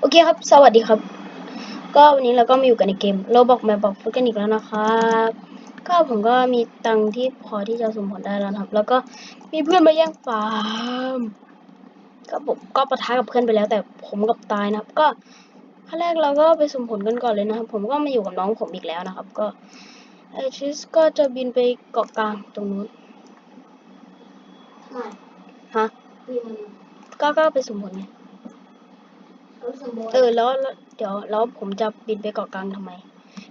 โอเคครับ สวัสดีครับ ก็วันนี้เราก็มาอยู่กันในเกมเราบอกมาบอกฟุตกันอีกแล้วนะครับก็ผมก็มีตังค์ที่พอที่จะสมผลได้แล้วนะครับ แล้วก็มีเพื่อนมาแย่งฟาร์มก็ผมก็ปะทะกับเพื่อนไปแล้ว แต่ผมกับตายนะครับ ก็ขั้นแรกเราก็ไปสมผลกันก่อนเลยนะครับ ผมก็มาอยู่กับน้องผมอีกแล้วนะครับ ก็ไอชิสก็จะบินไปเกาะกลางตรงนู้นไม่ฮะพี่มัน ก็ก็ไปสมผลไงรู้สึกว่าเออแล้วแล้วเดี๋ยวแล้วผมจะบินไปเกาะกลางทำไม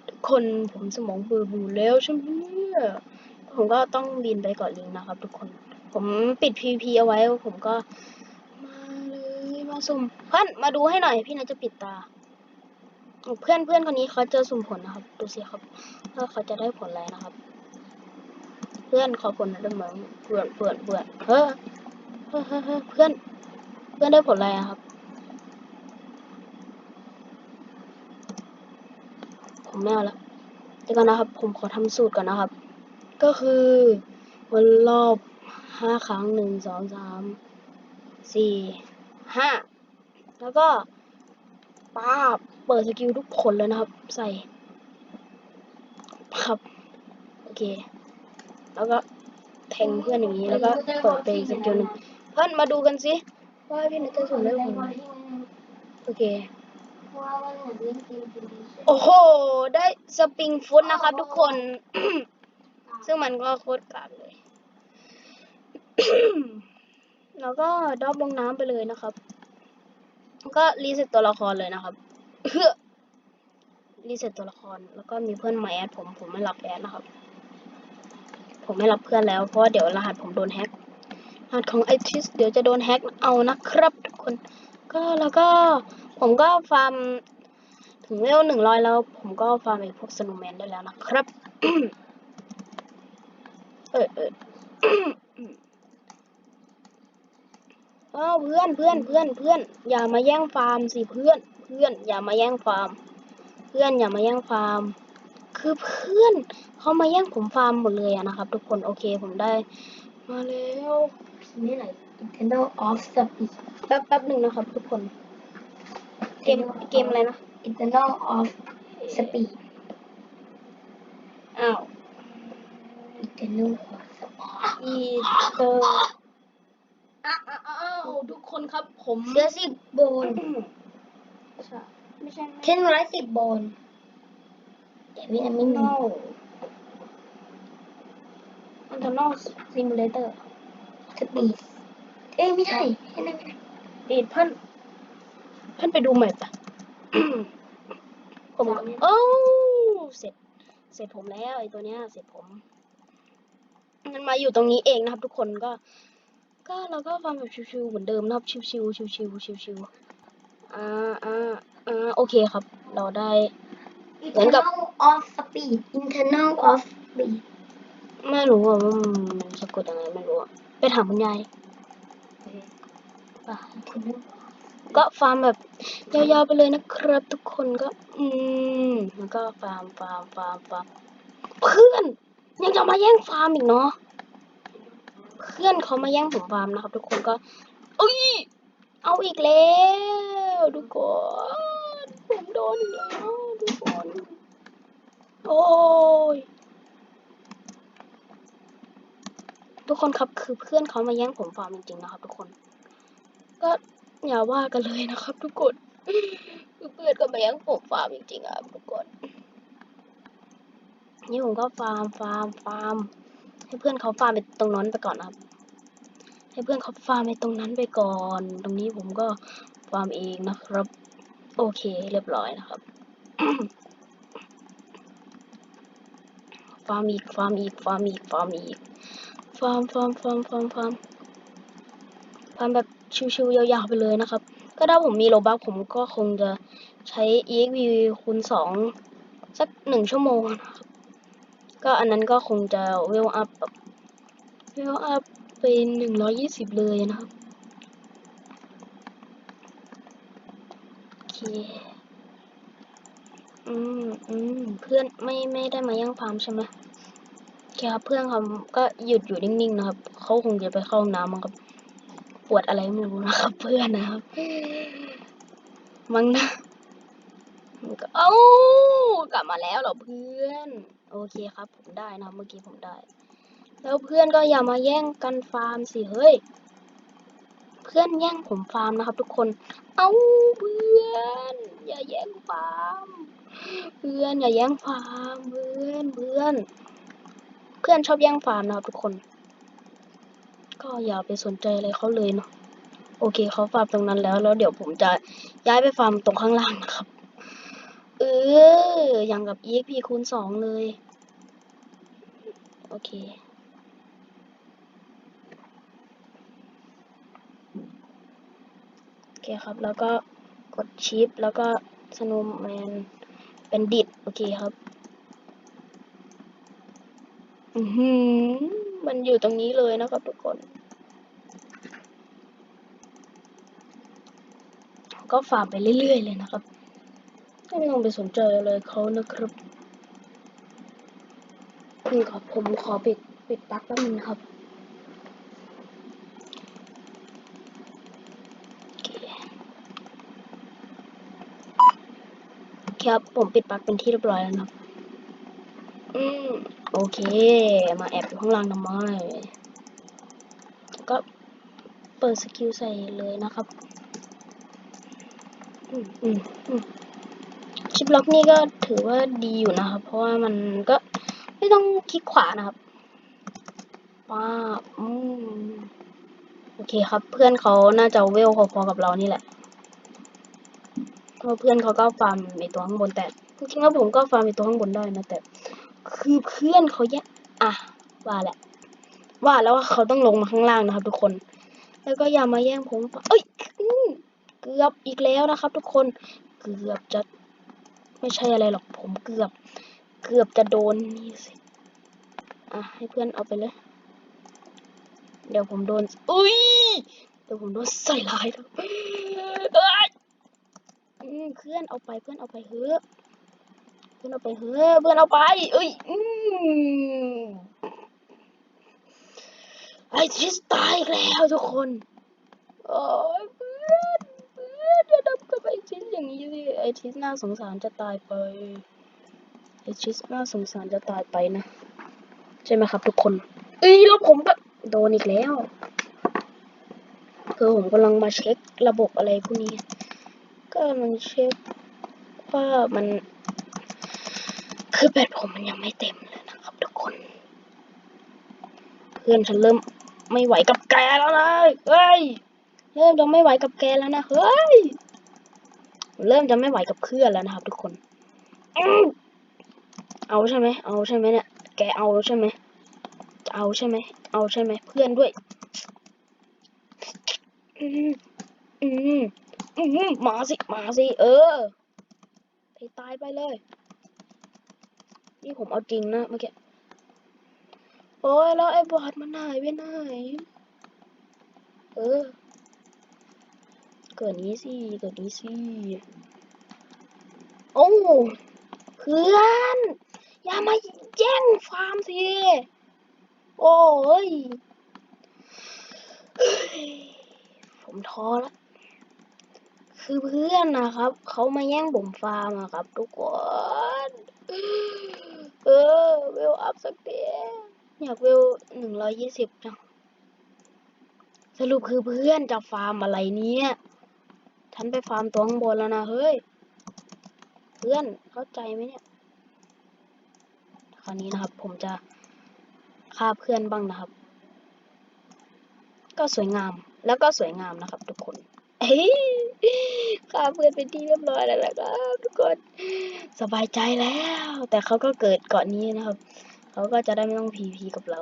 ทุกคนผมสมองเบื่อบูแล้วใช่ไหมเนี่ยผมก็ต้องบินไปเกาะลิงนะครับ ทุกคน ผมปิด PVP เอาไว้ ผมก็ มาเลยมาสุ่มเพื่อนมาดูให้หน่อย พี่นาจะปิดตา เพื่อนเพื่อนคนนี้เขาเจอสุ่มผลนะครับ ดูสิครับว่าเขาจะได้ผลอะไรนะครับ เพื่อนขอผลหนะได้ไหมเพื่อนเพื่อนเพื่อนเฮ้อเฮ้อเฮ้อเฮ้อ เพื่อน เพื่อนได้ผลอะไรครับ ผมไม่เอาละเดี๋ยวก่อนนะครับ ผมขอทำสูตรก่อนนะครับ ก็คือวนรอบห้าครั้งหนึ่งสองสามสี่ห้าแล้วก็ป้าบเปิดสกิลทุกคนเลยนะครับ ใส่ ครับ โอเค แล้วก็แทงเพื่อนอย่างนี้ แล้วก็เปิดไปอีกสกิลหนึ่ง พื่อนมาดูกันสิว่าพี่นัทจะสุ่มได้ผลไหมโอเคว่าว่าเหมือเล่นเกมเป็นดิฉันโอ้โห ได้สปริงฟุตนะครับทุกคน ซึ่งมันก็โคตรกากเลย แล้วก็ดรอปลงน้ำไปเลยนะครับ ก็รีเซ็ตตัวละครเลยนะครับรีเซ็ตตัวละคร แล้วก็มีเพื่อนมาแอดผม ผมไม่รับแอดนะครับ ผมไม่รับเพื่อนแล้ว เพราะว่าเดี๋ยวรหัสผมโดนแฮ็ก รหัสของไอทิสเดี๋ยวจะโดนแฮ็กเอานะครับทุกคน ก็แล้วก็ผมก็ฟาร์มถึงเลเวลหนึ่งร้อยแล้ว ผมก็ฟาร์มไอพวกสโนว์แมนได้แล้วนะครับ เออเออเอ้าเพื่อนเพื่อนเพื่อนเพื่อน อย่ามาแย่งฟาร์มสิเพื่อน เพื่อน อย่ามาแย่งฟาร์ม เพื่อนอย่ามาแย่งฟาร์ม คือเพื่อนเขามาแย่งผมฟาร์มหมดเลยอะนะครับ ทุกคนโอเคผมได้ มาแล้ว นี่ไหน Nintendo of Speed แป๊บแป๊บหนึ่งนะครับทุกคน เกมเกมอะไรนะ Nintendo of Speed อ้าว Nintendo of Speed อีเตอร์อ้าวอ้าวอ้าวทุกคนครับผมเสื้อสิบโบนใช่ไม่ใช่ไม่เช่นร้อยสิบโบนแต่พี่นั้นไม่มี no internal simulator สปีดเอ้ยไม่ใช่แค่นั้นไม่ได้ปีดเพื่อนเพื่อนไปดูแมปอะผมก็โอ้เสร็จ เสร็จผมแล้วไอ้ตัวเนี้ย เสร็จผมมันมาอยู่ตรงนี้เองนะครับ ทุกคนก็ ก็เราก็ฟังแบบชิวๆเหมือนเดิมนะครับชิวๆชิวๆชิวๆอ่าอ่าอ่าโอเคครับ เราได้เหมือนกับ Internal of Speed Internal of Speed ไม่รู้อะว่ามันสะกดยังไงไม่รู้อะ ไปถามคุณยายป่ก็ฟาร์มแบบยาวๆไปเลยนะครับทุกคนก็ อืมแล้วก็ฟาร์มฟาร์มฟาร์มฟาร์มเพื่อน ยังจะมาแย่งฟาร์มอีกเนาะเพื่อนเขามาแย่งผมฟาร์มนะครับ ทุกคนก็เอ้ยเอาอีกแล้วทุกคนผมโดนอีกแล้วทุกคนโอ้ย ทุกคนครับคือเพื่อนเขามาแย่งผมฟาร์มจริงๆนะครับ ทุกคน ก็อย่าว่ากันเลยนะครับ ทุกคนคือเพื่อนก็มาแย่งผมฟาร์มจริงๆอะทุกคนนี่ผมก็ฟาร์มฟาร์มฟาร์มให้เพื่อนเขาฟาร์มไปตรงนั้นไปก่อนนะครับ ให้เพื่อนเขาฟาร์มไปตรงนั้นไปก่อน ตรงนี้ผมก็ฟาร์มเองนะครับ โอเคเรียบร้อยนะครับฟาร์มอีกฟาร์มอีกฟาร์มอีกฟาร์มอีก ฟาร์มฟาร์มฟาร์มฟาร์มฟาร์มฟาร์มแบบชิวๆยาวๆไปเลยนะครับ ก็ถ้าผมมีโลบัคผมก็คงจะใช้ EXP คูณสองสักหนึ่งชั่วโมงนะครับก็อันนั้นก็คงจะเวลอัพแบบเวลอัพไปหนึ่งร้อยี่สิบเลยนะครับ โอเค อืมอืมเพื่อนไม่ไม่ได้มาย่งฟาร์มใช่ไหม คครับเพื่อนเขาก็หยุดอยู่นิ่งๆนะครับเขาคงจะไปเข้าห้องน้ำมั้งครับปวดอะไรไม่รู้นะครับ เพื่อนนะครับมั้งนะมันก็เอ้ากลับมาแล้วเหรอเพื่อน โอเคครับ ผมได้นะเมื่อกี้ผมได้ แล้วเพื่อนก็อย่ามาแย่งกันฟาร์มสิเฮ้ยเพื่อนแย่งผมฟาร์มนะครับ ทุกคน เอ้าเพื่อน อย่าแย่งฟาร์ม เพื่อนอย่าแย่งฟาร์มเพื่อนเพื่อน เพื่อนชอบแย่งฟาร์มนะครับทุกคน ก็อย่าไปสนใจอะไรเขาเลยเนาะโอเคเขาฟาร์มตรงนั้นแล้ว แล้วเดี๋ยวผมจะย้ายไปฟาร์มตรงข้างล่างนะครับ เอออย่างกับ EXP คูณสองเลย โอเคโอเคครับ แล้วก็กดชิปแล้วก็สโนว์แมนเป็นดิดโอเคครับ อือหือมันอยู่ตรงนี้เลยนะครับทุกคน ก็ฟาไปเรื่อยๆเลยนะครับ ไม่ต้องไปสนใจอะไรเขานะครับนี่ครับผมขอปิดปิดปลั๊กแป๊บนึงนครับโอเคครับผมปิดปลั๊กเป็นที่เรียบร้อยแล้วนะอืม โอเค มาแอบอยู่ข้างล่างทำไมก็เปิดสกิลใส่เลยนะครับชิปล็อกนี่ก็ถือว่าดีอยู่นะครับ เพราะว่ามันก็ไม่ต้องคลิกขวานะครับว้าอืมโอเคครับ เพื่อนเขาน่าจะเวลพอๆกับเรานี่แหละเพราะเพื่อนเขาก็ฟาร์มในตัวข้างบนแต่จริงๆแล้วผมก็ฟาร์มในตัวข้างบนได้นะแต่ คือเพื่อนเขาแยกอะว่าแหละ ว่าแล้วว่าเขาต้องลงมาข้างล่างนะครับ ทุกคน แล้วก็อย่ามาแย่งผมเอ้ยเกือบอีกแล้วนะครับ ทุกคนเกือบจะไม่ใช่อะไรหรอกผมเกือบ เกือบจะโดนนี่สิอะให้เพื่อนเอาไปเลย เดี๋ยวผมโดนอุ้ยเดี๋ยวผมโดนใส่ร้ายแล้วเออเพื่อนเอาไปเพื่อนเอาไปเฮ้อ เพื่อนเอาไปเฮ้เพื่อนเอาไปเอ้ยอืมไอชิสตายแล้วทุกคนโอ้ยเพื่อนเพื่อนอย่าทำกับไอชิสอย่างนี้สิไอชิสน่าสงสารจะตายไปไอชิสน่าสงสารจะตายไปนะ ใช่ไหมครับทุกคนเอ้ยแล้วผมก็โดนอีกแล้วคือผมกำลังมาเช็คระบบอะไรพวกนี้ ก็มันเช็คว่ามัน คือแบตผมมันยังไม่เต็มเลยนะครับทุกคน เพื่อนฉันเริ่มไม่ไหวกับแกแล้วนะเฮ้ย เริ่มจะไม่ไหวกับแกแล้วนะ เฮ้ย เริ่มจะไม่ไหวกับเพื่อนแล้วนะครับ ทุกคน เอาใช่ไหม เอาใช่ไหมเนี่ย แกเอาใช่ไหมจะเอาใช่ไหม เอาใช่ไหม เพื่อนด้วย อืมอืมอืมมาสิ มาสิ เออไปตายไปเลย นี่ผมเอาจริงนะเมื่อกี้ โอ้ยแล้วไอ้บอดมันหายไปไหน เออ เกิดนี้สิเกิดนี้สิโอ้เพื่อน อย่ามาแย่งฟาร์มสิ โอ้ย ผมท้อแล้วคือเพื่อนนะครับ เขามาแย่งผมฟาร์มอะครับ ทุกคน ออเวลอัพสักเดียวอยากเวลหนึ่งร้อยยี่สิบจังสรุปคือเพื่อนจะฟาร์มอะไรเนี่ยฉันไปฟาร์มตัวข้างบนแล้วนะเฮ้ย เพื่อนเข้าใจไหมเนี่ย คราวนี้นะครับ ผมจะฆ่าเพื่อนบ้างนะครับ ก็สวยงามแล้วก็สวยงามนะครับ ทุกคน ฆ่าเพื่อนเป็นที่เรียบร้อยแล้วนะครับทุกคนสบายใจแล้ว แต่เขาก็เกิดก่อนนี้นะครับ เขาก็จะได้ไม่ต้องพีพีกับเรา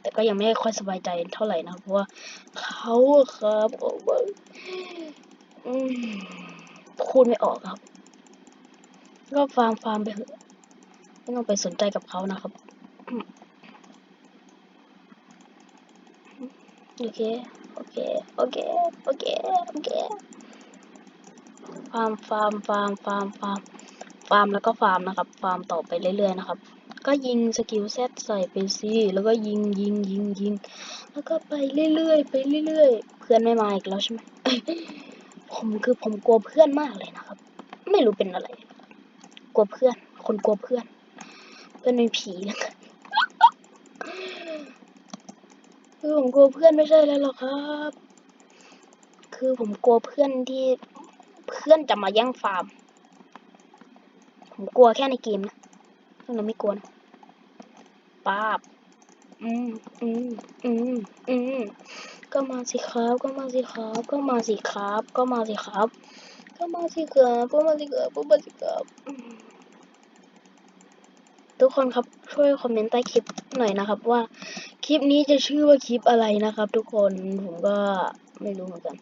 แต่ก็ยังไม่ค่อยสบายใจเท่าไหร่นะครับเพราะว่าเขาครับโอ้ยอืมพูดไม่ออกครับ ก็ฟาร์มฟาร์มไปเถอะไม่ต้องไปสนใจกับเขานะครับโอเค โอเค โอเค โอเค โอเค ฟาร์ม ฟาร์ม ฟาร์ม ฟาร์ม ฟาร์ม ฟาร์ม แล้วก็ฟาร์มนะครับ ฟาร์มต่อไปเรื่อยๆนะครับ ก็ยิงสกิลแซดใส่ไปสิแล้วก็ยิงยิงยิงยิง แล้วก็ไปเรื่อยๆ ไปเรื่อยๆ เพื่อนไม่มาอีกแล้วใช่ไหม ผมคือผมกลัวเพื่อนมากเลยนะครับ ไม่รู้เป็นอะไร กลัวเพื่อน คนกลัวเพื่อน เพื่อนเป็นผีแล้วกัน คือผมกลัวเพื่อนไม่ใช่แล้วหรอกครับ คือผมกลัวเพื่อนที่เพื่อนจะมาแย่งฟาร์ม ผมกลัวแค่ในเกมนะนอกนั้นไม่กลัวนะป้าบอืมอืมอืมอืมก็มาสิครับ ก็มาสิครับ ก็มาสิครับ ก็มาสิครับ ก็มาสิครับก็มาสิครับก็มาสิครับอืม ทุกคนครับช่วยคอมเมนต์ใต้คลิปหน่อยนะครับ ว่าคลิปนี้จะชื่อว่าคลิปอะไรนะครับ ทุกคนผมก็ไม่รู้เหมือนกัน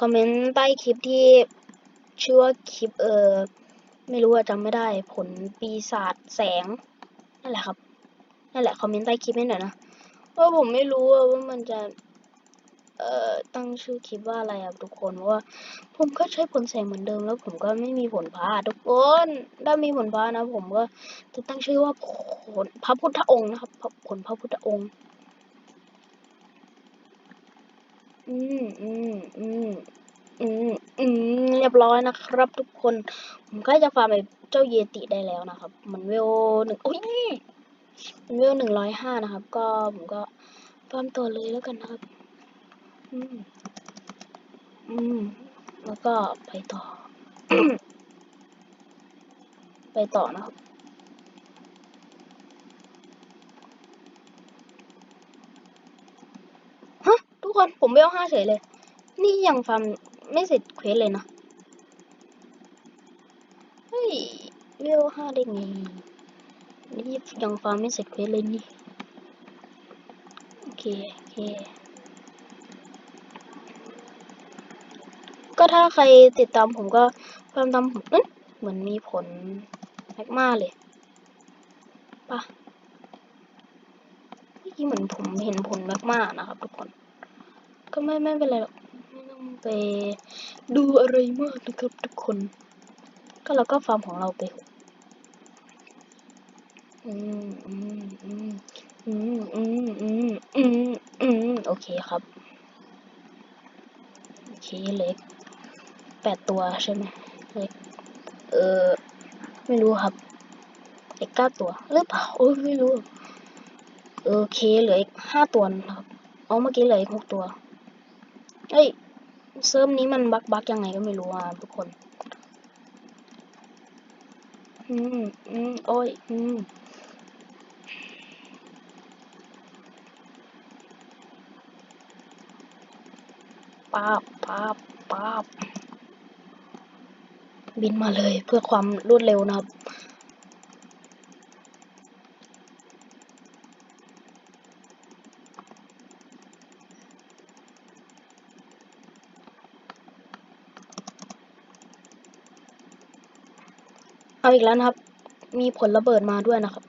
คอมเมนต์ใต้คลิปที่ชื่อว่าคลิปเออไม่รู้อะจำไม่ได้ ผลปีศาจแสงนั่นแหละครับนั่นแหละคอมเมนต์ใต้คลิปให้หน่อยนะเพราะผมไม่รู้ว่ามันจะ เอ่อตั้งชื่อคลิปว่าอะไรอะทุกคนเพราะว่า ผมก็ใช้ผลแสงเหมือนเดิมแล้วผมก็ไม่มีผลพาทุกคนถ้ามีผลพานะ ผมก็จะตั้งชื่อว่าผลพระพุทธองค์นะครับผลพระพุทธองค์ อืมอืมอืมอืมอืมเรียบร้อยนะครับ ทุกคน ผมก็จะฟาร์มไปเจ้าเยติได้แล้วนะครับ มันเวลหนึ่งโอ้ยมันเวลหนึ่งร้อยห้านะครับ ก็ผมก็ฟาร์มต่อเลยแล้วกันนะครับ อืม อืม แล้วก็ไปต่อ ไปต่อนะครับ ฮะ ทุกคน ผมเวลห้าเฉยเลย นี่ยังฟาร์มไม่เสร็จเควสเลยนะ เฮ้ยเวลห้าได้ไง นี่ยังฟาร์มไม่เสร็จเควสเลยนี่ โอเค โอเค ถ้าใครติดตามผมก็ฟาร์มตามผมเอ๊ะเหมือนมีผลแมกมาเลยปะเมื่อกี้เหมือนผมเห็นผลแมกมานะครับทุกคน ก็ไม่ไม่เป็นไรหรอกไม่ต้องไปดูอะไรมากนะครับทุกคน ก็เราก็ฟาร์มของเราไปอืมอืมอืมอืมอืมอืมอืมอืมโอเคครับโอเคเล็ก แปดตัวใช่ไหมเล็กเออไม่รู้ครับเล็กเก้าตัวหรือเปล่าโอ้ยไม่รู้โอเคเหลืออีกห้าตัวครับอ๋อเมื่อกี้เหลืออีกหกตัวเอ้ยเซิร์ฟนี้มันบักบักยังไงก็ไม่รู้อะทุกคน อืมอืมโอ้ย อืมป้าบป้าบป้าบ บินมาเลยเพื่อความรวดเร็วนะครับ เอาอีกแล้วนะครับ มีผลระเบิดมาด้วยนะครับ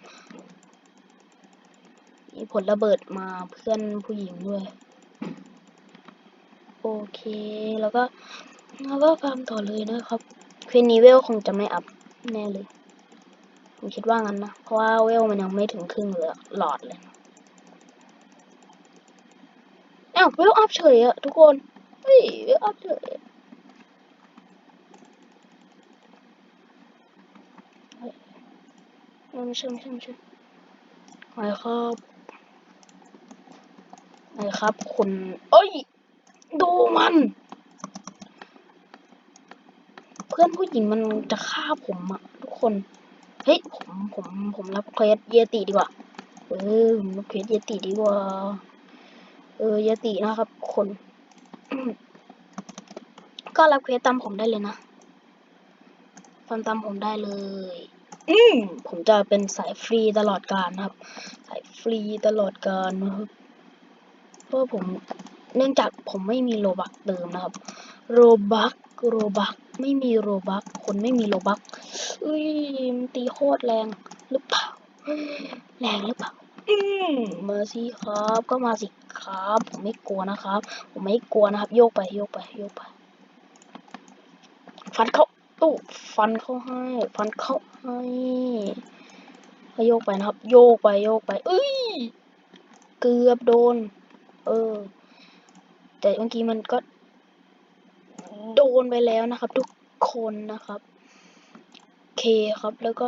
มีผลระเบิดมาเพื่อนผู้หญิงด้วย โอเคแล้วก็แล้วก็ฟาร์มต่อเลยนะครับ ควสนี้เวลคงจะไม่อัพแน่เลย ผมคิดว่างั้นนะ เพราะว่าเวลมันยังไม่ถึงครึ่งเหลือหลอดเลยอ้าวเวลอัพเฉยอะทุกคนเฮ้ยเวลอัพเฉยไม่ใช่ไม่ใช่ไม่ใช่ไม่ครับไม่ครับ คุณเอ้ย ดูมัน พื่อนผู้หญิงมันจะฆ่าผมอะทุกคน เฮ้ยผมผมผมรับเควสเยติดีกว่า เออผมรับเควสเยติดีกว่า เออเยตินะครับคน ก็รับเควสตามผมได้เลยนะฟังตามผมได้เลย อืมผมจะเป็นสายฟรีตลอดกาลนะครับ สายฟรีตลอดกาลนะครับเพราะผมเนื่องจากผมไม่มีโลบักเติมนะครับโรบักโรบัก ไม่มีโรบักคนไม่มีโลบักอุ้ยมันตีโคตรแรงหรือเปล่า แรงหรือเปล่าอืมมาสิครับก็มาสิครับ ผมไม่กลัวนะครับ ผมไม่กลัวนะครับ โยกไปโยกไปโยกไป ฟันเข้าตู้ฟันเข้าให้ ฟันเข้าให้ก็โยกไปนะครับ โยกไปโยกไป เอ้ย เกือบโดน เออ แต่เมื่อกี้มันก็ โดนไปแล้วนะครับ ทุกคนนะครับเคครับแล้วก็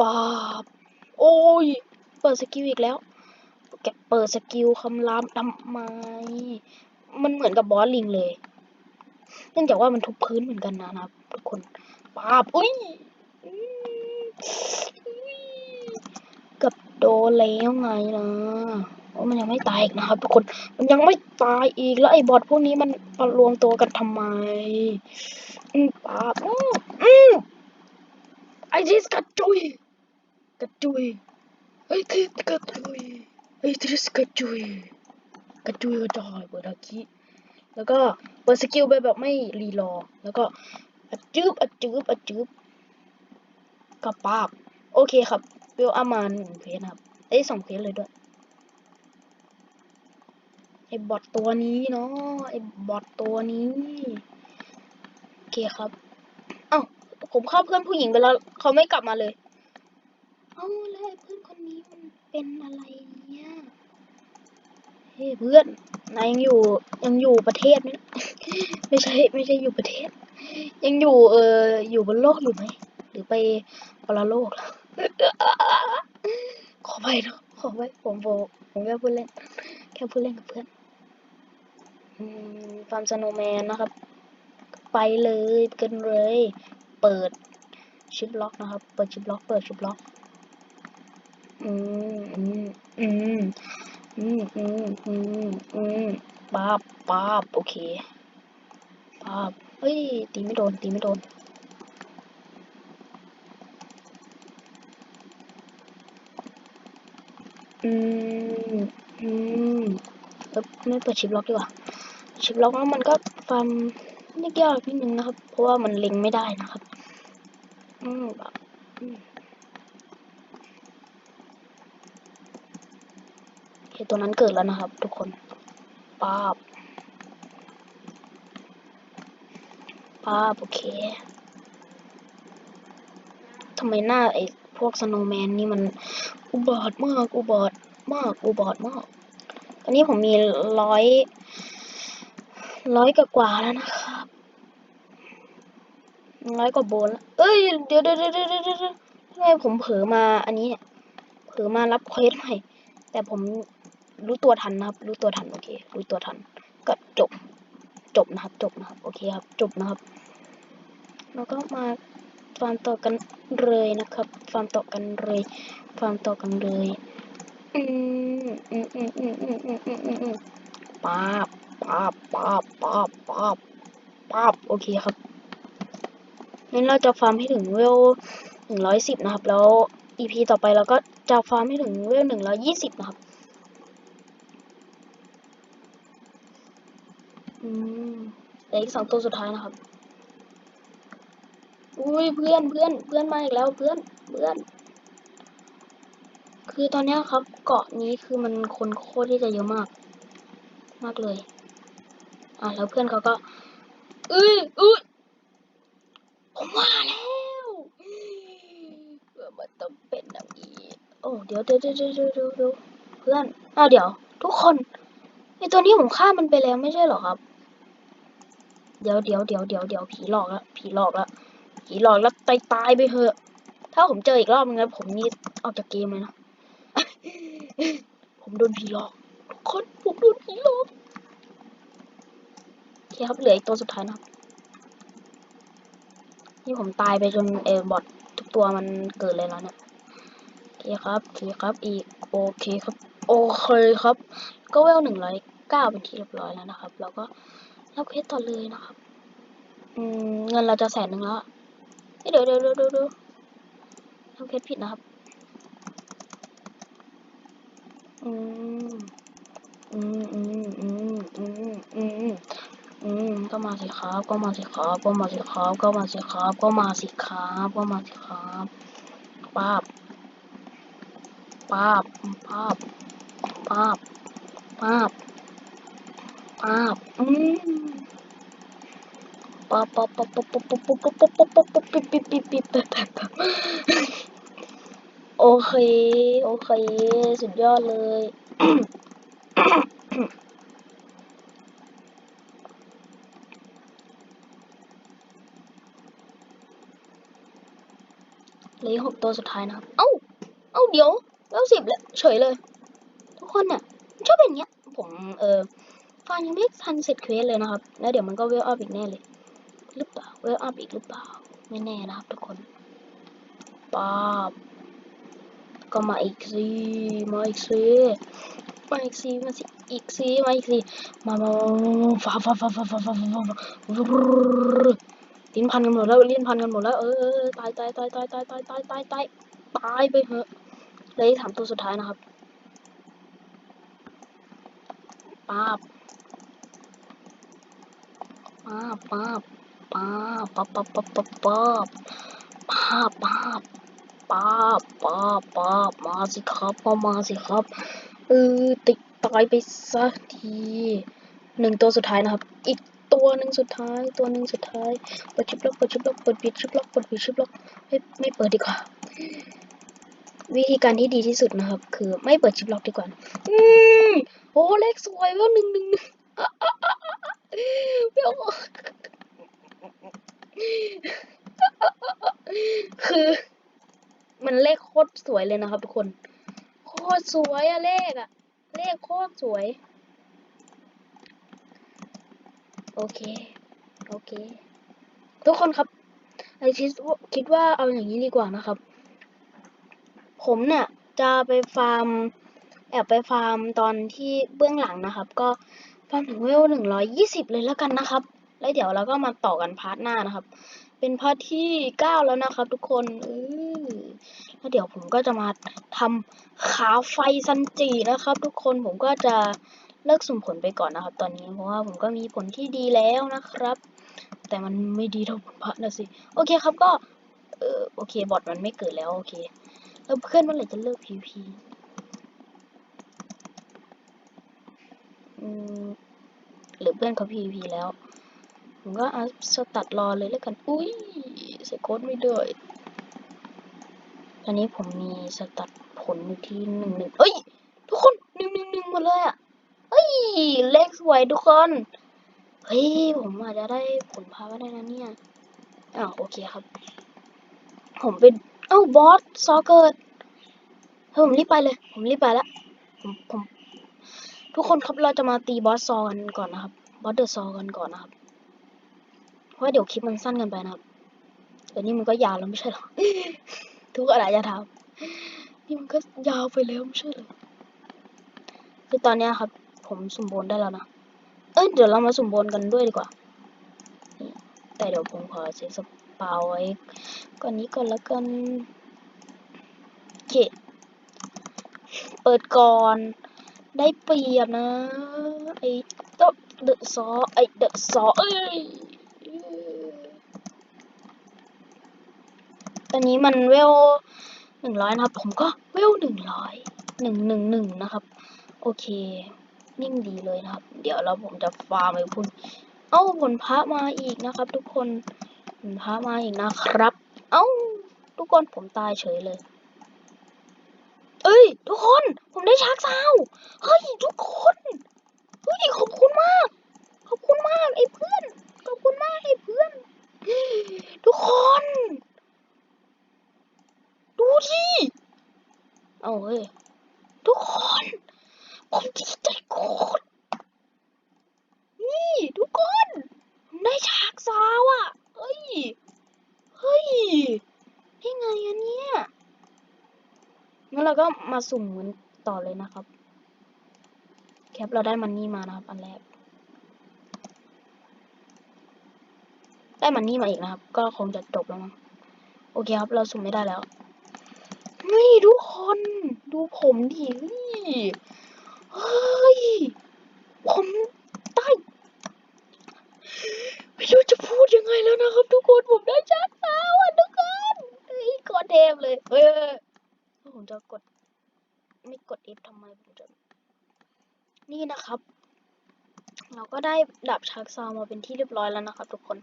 ปาบโอ้ย เปิดสกิลอีกแล้ว แกเปิดสกิลคำรามทำไม มันเหมือนกับบอสลิงเลย เนื่องจากว่ามันทุบพื้นเหมือนกันนะครับ ทุกคนปาบอุ้ยกับโดนแล้วไงนะ มันยังไม่ตายอีกนะครับทุกคน มันยังไม่ตายอีกแล้วไอ้บอทพวกนี้มันมารวมตัวกันทำไม อืมปาบอืมอืมไอ้ทิสกระจุยกระจุยไอ้ทิสกระจุยไอ้ทิสกระจุยกระจุยกระจายเปิดอาคิแล้วก็เปิดสกิลไปแบบไม่รีรอ แล้วก็อัดจืบอัดจืบอัดจืบกระปาบ โอเคครับเวลอามาหนึ่งเคสนครับ เอ้ยสองเควสเลยด้วย ไอ้บอทตัวนี้เนาะไอ้บอทตัวนี้โอเคครับเอ้าผมเข้าเพื่อนผู้หญิงไปแล้วเขาไม่กลับมาเลยเอ้าแล้วไอ้เพื่อนคนนี้มันเป็นอะไรเนี่ยเฮ้ยเพื่อนนายยังอยู่ยังอยู่ประเทศไหมนะไม่ใช่ไม่ใช่อยู่ประเทศ ยังอยู่เอออยู่บนโลกอยู่ไหมหรือไปคนละโลกแล้วขอไปเนะขอไปผมโบผมแค่พูดเล่นแค่พูดเล่นกับเพื่อน ฟาร์มสโนว์แมนนะครับ ไปเลยกันเลย เปิดชิปล็อกนะครับ เปิดชิปล็อก เปิดชิปล็อก อืมอืมอืมอืมอืมอืมอืมป๊าบป๊าบโอเคป๊าบเฮ้ย ตีไม่โดน ตีไม่โดนอืม อืมเอ้ยไม่เปิดชิปล็อกดีกว่า ชิปล็อกแล้วมันก็ฟาร์มยากๆนิดนึงนะครับ เพราะว่ามันเล็งไม่ได้นะครับ อืมแบบอืมโอเคตัวนั้นเกิดแล้วนะครับ ทุกคนป้าบป้าบโอเคทำไมหน้าไอ้พวกสโนแมนนี่มันอุบาทมาก อุบาทมาก อุบาทมาก ตอนนี้ผมมีร้อย ร้อยกว่าๆแล้วนะครับร้อยกว่าโบนล้วเอ้ย เดี๋ยวเดี๋ยวเดี๋ยวเดี๋ยวเดี๋ยวเดี๋ยวทำไมผมเผลอมาอันนี้เนี่ย เผลอมารับเควสใหม่ แต่ผมรู้ตัวทันนะครับ รู้ตัวทันโอเค รู้ตัวทัน ก็จบ จบนะครับ จบนะครับ โอเคครับ จบนะครับ แล้วก็มาฟาร์มต่อกันเลยนะครับ ฟาร์มต่อกันเลย ฟาร์มต่อกันเลย อืมอืมอืมอืมอืมอืมอืมอืมอืมป๊าบ ป๊าบป๊าบป๊าบป๊าบป๊าบโอเคครับงั้นเราจะฟาร์มให้ถึงเวลหนึ่งร้อยสิบนะครับ แล้ว EP ต่อไปเราก็จะฟาร์มให้ถึงเวลหนึ่งร้อยี่สิบนะครับ อืมเหลืออีกสองตัวสุดท้ายนะครับ อุ้ยเพื่อนเพื่อนเพื่อนมาอีกแล้วเพื่อนเพื่อน คือตอนนี้ครับ เกาะนี้คือมันคนโคตรที่จะเยอะมาก มากเลย อะแล้วเพื่อนเขาก็เอ้ยเอ้ยผมว่าแล้วเพื่อมันต้องเป็นอย่างนี้โอ้เดี๋ยวเดี๋ยวเดี๋ยวเดี๋ยวเดี๋ยวเพื่อนอ้าเดี๋ยว ทุกคนไอตัวนี้ผมฆ่ามันไปแล้วไม่ใช่หรอครับ เดี๋ยวเดี๋ยวเดี๋ยวเดี๋ยวเดี๋ยวผีหลอกละผีหลอกละผีหลอกแล้วตายตายไปเถอะ ถ้าผมเจออีกรอบนึงนะผมนี่ออกจากเกมเลยนะผมโดนผีหลอกทุกคนผมโดนผีหลอก เคครับเหลืออีกตัวสุดท้ายนะครับนี่ผมตายไปจนเออบอททุกตัวมันเกิดเลยแล้วเนี่ยโอเคครับโอเคครับอีกโอเคครับโอเคครับ ก็เวลหนึ่งร้อยเก้าเป็นที่เรียบร้อยแล้วนะครับ แล้วก็รับเควสต่อเลยนะครับอืมเงินเราจะแสนหนึ่งแล้วเดี๋ยวเดี๋ยวเดี๋ยวเดี๋ยวเดี๋ยวทำเควสผิดนะครับอืมอืมอืมอืมอืมอืม อืมก็มาสิครับ ก็มาสิครับ ก็มาสิครับ ก็มาสิครับ ก็มาสิครับ ก็มาสิครับป้าบป้าบป้าบป้าบป้าบป้าบอืมป้าบป้าบป้าบป้าบป้าบป้าบป้าบป้าบป้าบป้าบปิ๊บปิ๊บปิ๊บปิ๊บปิ๊บปิ๊บโอเค โอเค สุดยอดเลย นี่หกตัวสุดท้ายนะครับ เอ้า เอ้าเดี๋ยวเก้าสิบแล้วเฉยเลย ทุกคนเนี่ยชอบเป็นเงี้ย ผมเออฟานยังไม่ทันเสร็จเควสเลยนะครับ แล้วเดี๋ยวมันก็เวลอัพอีกแน่เลยหรือเปล่าเวลอัพอีกหรือเปล่าไม่แน่นะครับทุกคนป๊าบก็มาอีกสิมาอีกสิมาอีกสิมาสิอีกสิมาอีกสิมามาฟ้าฟ้าฟ้าฟ้าฟ้าฟ้าฟ้า ลิ้นพันกันหมดแล้วลิ้นพันกันหมดแล้วเออตายตายตายตายตายตายตายตายตายตายไปเถอะเลยสามตัวสุดท้ายนะครับป๊าบป๊าบป๊าบป๊าบป๊าบป๊าบป๊าบป๊าบป๊าบป๊าบป๊าบป้าบป้าบป้าบมาสิครับก็มาสิครับเออติดตายไปสักทีหนึ่งตัวสุดท้ายนะครับ อีก ตัวหนึ่งสุดท้าย ตัวหนึ่งสุดท้ายเปิดชิปล็อกเปิดชิปล็อกเปิดปิดชิปล็อกเปิดปิดชิปล็อกไม่ไม่เปิดดีกว่า วิธีการที่ดีที่สุดนะครับ คือไม่เปิดชิปล็อกดีกว่า อืมโอ้เลขสวยว่าหนึ่งหนึ่งหนึ่งเดี๋ยวคือ มันเลขโคตรสวยเลยนะครับทุกคน โคตรสวยอะเลขอะเลขโคตรสวย โอเค โอเค ทุกคนครับ ไอคิดคิดว่าเอาอย่างนี้ดีกว่านะครับ ผมเนี่ยจะไปฟาร์ม แอบไปฟาร์มตอนที่เบื้องหลังนะครับ ก็ฟาร์มถึงเวลหนึ่งร้อยยี่สิบเลยแล้วกันนะครับ แล้วเดี๋ยวเราก็มาต่อกันพาร์ทหน้านะครับ เป็นพาร์ทที่เก้าแล้วนะครับ ทุกคนอือแล้วเดี๋ยวผมก็จะมาทำขาไฟซันจินะครับ ทุกคนผมก็จะ เลิกสุ่มผลไปก่อนนะครับ ตอนนี้เพราะว่าผมก็มีผลที่ดีแล้วนะครับ แต่มันไม่ดีเท่าผลพระนะสิ โอเคครับก็เออโอเคบอทมันไม่เกิดแล้วโอเคแล้วเพื่อนมื่อไหร่จะเลิก PVP อืมหรือเพื่อนเขา PVP แล้ว ผมก็เอาสตัดรอเลยแล้วกัน อุ้ยใส่โค้ดไม่ได้ตอนนี้ผมมีสตัดผลอยู่ที่หนึ่งหนึ่งเอ้ย ทุกคนหนึ่งหนึ่งหนึ่งหมดเลยอะ เฮ้ยเลขสวยทุกคน เฮ้ย ผมอาจจะได้ผลพาก็ได้นะเนี่ยอ้าวโอเคครับ ผมเป็นเอ้าบอสซอเกิดเฮ้ยผมรีบไปเลย ผมรีบไปแล้วผมผมทุกคนครับเราจะมาตีบอสซอกันก่อนนะครับ บอสเดอะซอกันก่อนนะครับ เพราะว่าเดี๋ยวคลิปมันสั้นกันไปนะครับเดี๋ยวนี้มันก็ยาวแล้วไม่ใช่หรอ ทุกคนอาจจะถามนี่มันก็ยาวไปแล้วไม่ใช่หรอ คือตอนเนี้ยครับ ผมสุ่มโบนได้แล้วนะ เอ้ยเดี๋ยวเรามาสุ่มโบนกันด้วยดีกว่า แต่เดี๋ยวผมขอเซฟสปาไว้ก่อนนี้ก่อนแล้วกันเคเปิดก่อน ได้เปรียบนะ ไอ้เดอะเดอะซอไอ้เดอะซอเอ้ยตอนนี้มันเวลหนึ่งร้อยนะครับ ผมก็เวลหนึ่งร้อยหนึ่งหนึ่งหนึ่งนะครับ โอเค นิ่งดีเลยนะครับ เดี๋ยวเราผมจะฟาร์มไปพุ่นเอ้าผลพระมาอีกนะครับ ทุกคนผลพระมาอีกนะครับ เอ้าทุกคนผมตายเฉยเลย เอ้ย ทุกคนผมได้ชักซาวเฮ้ยทุกคนเฮ้ยขอบคุณมาก ขอบคุณมากไอ้เพื่อนขอบคุณมากไอ้เพื่อน ทุกคน ดูดิเอาเฮ้ยทุกคน ผมดีใจ คตรนี่ทุกคนได้ฉากซาวอะ เฮ้ย เฮ้ยได้ไงอันเนี้ยงั้นเราก็มาสุ่มกันต่อเลยนะครับ แคปเราได้มันนี่มานะครับ อันแรก ได้มันนี่มาอีกนะครับ ก็คงจะจบแล้วมั้ง โอเคครับ เราสุ่มไม่ได้แล้ว นี่ทุกคน ดูผมดิเฮ้ย เฮ้ย ผมได้ไม่รู้จะพูดยังไงแล้วนะครับ ทุกคน ผมได้ชักเท้าอะทุกคนเฮ้ยกดเทมเลย เฮ้ยผมจะกด ไม่กด F ทำไมผมจะ นี่นะครับ เราก็ได้ดับชักซาวมาเป็นที่เรียบร้อยแล้วนะครับ ทุกคน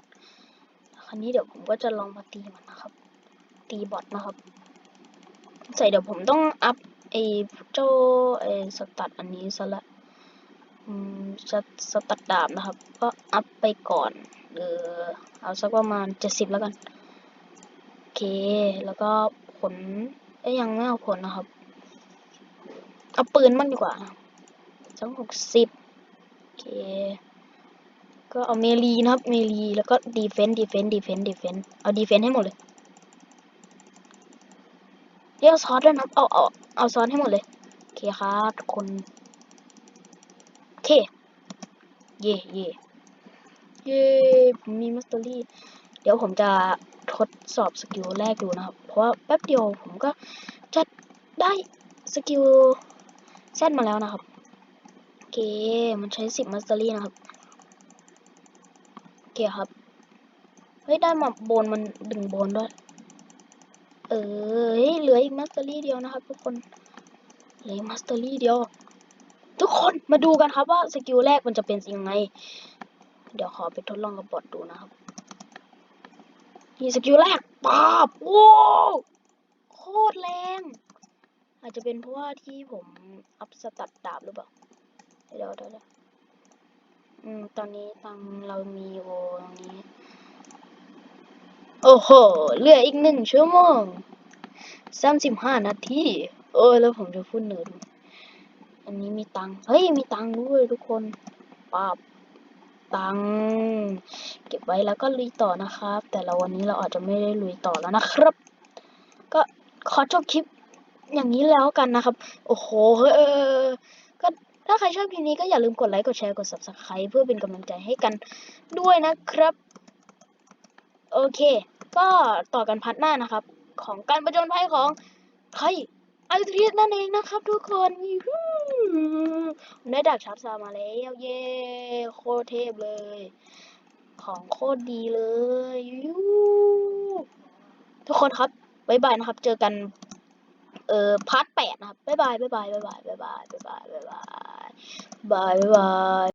คราวนี้เดี๋ยวผมก็จะลองมาตีมันนะครับ ตีบอทนะครับใส่เดี๋ยวผมต้องอัพ อ้เจ้าไอ้สตัดอันนี้ซะละอืมสตสตัดดาบนะครับ ก็อัพไปก่อนเออเอาสักประมาณเจ็ดสิบแล้วกัน โอเค แล้วก็ผลเอ้ยยังไม่เอาผลนะครับ เอาปืนบ้างดีกว่าสักหกสิบโอเค ก็เอาเมลีนะครับ เมลีแล้วก็ดีเฟนต์ดีเฟนต์ดีเฟนต์ดีเฟนต์เอาดีเฟนต์ให้หมดเลย เรียกซอสด้วยนะครับเอาเอาเอาซอสให้หมดเลย โอเคครับทุกคน โอเค เย่เย่เย่ผมมีมัสเตอรี่ เดี๋ยวผมจะทดสอบสกิลแรกดูนะครับ เพราะว่าแป๊บเดียวผมก็จะได้สกิลแซดมาแล้วนะครับ โอเค มันใช้สิบมัสเตอรี่นะครับ โอเคครับ เฮ้ย ได้มาโบนมันดึงโบนด้วย เออเหลืออีกมัสเตอรี่เดียวนะครับ ทุกคนเหลือมัสเตอรี่เดียว ทุกคนมาดูกันครับว่าสกิลแรกมันจะเป็นยังไง เดี๋ยวขอไปทดลองกับบอทดูนะครับนี่สกิลแรกปาบโอ้โคตรแรง อาจจะเป็นเพราะว่าที่ผมอัพสตัดดาบหรือเปล่าเดี๋ยวเดี๋ยวเดี๋ยวอืมตอนนี้ตังเรามีโวตรงนี้ โอ้โหเหลืออีกหนึ่งชั่วโมงสามสิบห้านาทีเออแล้วผมจะพูดเหนือดูอันนี้มีตังเฮ้ยมีตังด้วยทุกคนปาบตังเก็บไว้แล้วก็ลุยต่อนะครับ แต่ละวันนี้เราอาจจะไม่ได้ลุยต่อแล้วนะครับ ก็ขอจบคลิปอย่างนี้แล้วกันนะครับ โอ้โหเออก็ถ้าใครชอบคลิปนี้ก็อย่าลืมกดไลค์กดแชร์กด subscribe เพื่อเป็นกำลังใจให้กันด้วยนะครับ โอเค ก็ต่อกันพัดหน้านะครับ ของการประจนภัยของใครไอเทียนั่นเองนะครับทุกคนได้ดักชับซามาแล้วเย้โคตรเทพเลย ของโคตรดีเลยยทุกคนครับบ๊ายบายนะครับ เจอกัน เอ่อพาร์ทแปดนะครับบายบายบ๊ายบายบ๊ายบายบ๊ายบายบ๊ายบายบ๊ายบายบ๊ายบาย